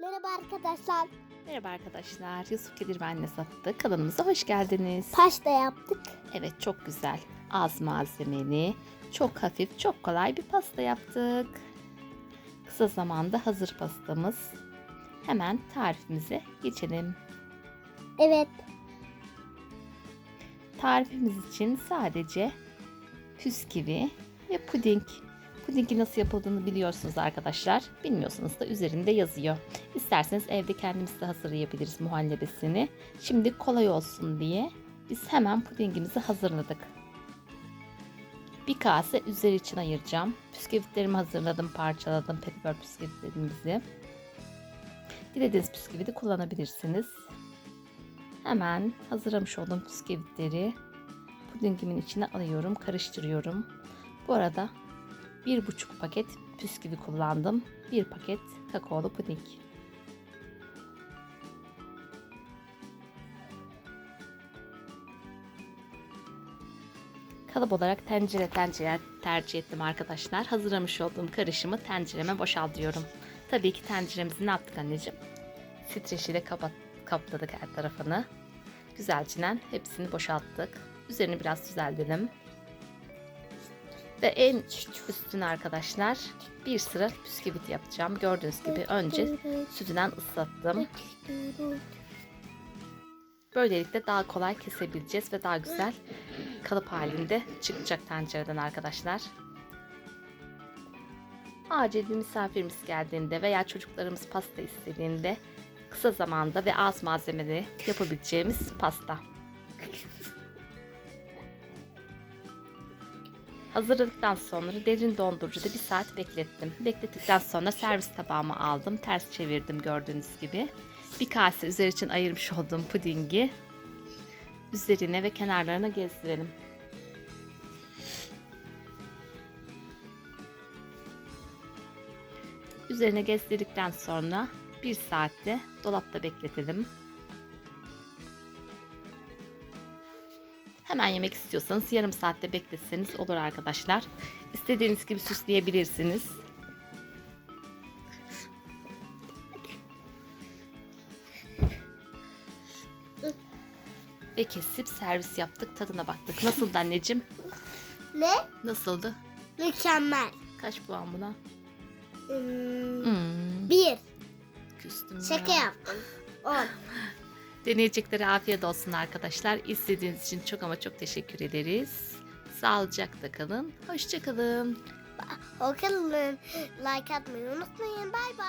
Merhaba arkadaşlar. Merhaba arkadaşlar. Yusuf Kedir ve Anne Sattı. Kanalımıza hoş geldiniz. Pasta yaptık. Evet çok güzel. Az malzemeli, çok hafif, çok kolay bir pasta yaptık. Kısa zamanda hazır pastamız. Hemen tarifimize geçelim. Evet. Tarifimiz için sadece püsküvi ve puding. Pudingi nasıl yapıldığını biliyorsunuz arkadaşlar. Bilmiyorsanız da üzerinde yazıyor. İsterseniz evde kendimiz de hazırlayabiliriz muhallebisini. Şimdi kolay olsun diye biz hemen pudingimizi hazırladık. Bir kase üzeri için ayıracağım. Püsküvitlerimi hazırladım, parçaladım. Petibör püsküvitlerimizi. Dilediğiniz püsküvi de kullanabilirsiniz. Hemen hazırlamış olduğum bisküvitleri pudingimin içine alıyorum, karıştırıyorum. Bu arada bir buçuk paket bisküvi kullandım. Bir paket kakaolu puding. Kalıp olarak tencere tencere tercih ettim arkadaşlar. Hazırlamış olduğum karışımı tencereme boşaltıyorum. Tabii ki tenceremizi ne yaptık anneciğim? Streçiyle kapat, kapladık her tarafını. Güzelce hepsini boşalttık. Üzerini biraz düzeltelim. Ve en üstüne arkadaşlar bir sıra bisküvit yapacağım. Gördüğünüz gibi önce sütünden ıslattım. Böylelikle daha kolay kesebileceğiz ve daha güzel kalıp halinde çıkacak tencereden arkadaşlar. Acil bir misafirimiz geldiğinde veya çocuklarımız pasta istediğinde kısa zamanda ve az malzemeli yapabileceğimiz pasta. Hazırladıktan sonra derin dondurucuda bir saat beklettim. Beklettikten sonra servis tabağıma aldım. Ters çevirdim gördüğünüz gibi. Bir kase üzeri için ayırmış olduğum pudingi üzerine ve kenarlarına gezdirelim. Üzerine gezdirdikten sonra bir saatte dolapta bekletelim. Hemen yemek istiyorsanız yarım saatte bekletseniz olur arkadaşlar. İstediğiniz gibi süsleyebilirsiniz. Ve kesip servis yaptık. Tadına baktık. Nasıldı anneciğim? Ne? Nasıldı? Mükemmel. Kaç puan buna? Hmm, Hmm, Bir. küstüm Şaka ya. yaptım. On. Deneyeceklere afiyet olsun arkadaşlar. İzlediğiniz için çok ama çok teşekkür ederiz. Sağlıcakla kalın. Hoşçakalın. Bakalım. Like atmayı unutmayın. Bay bay.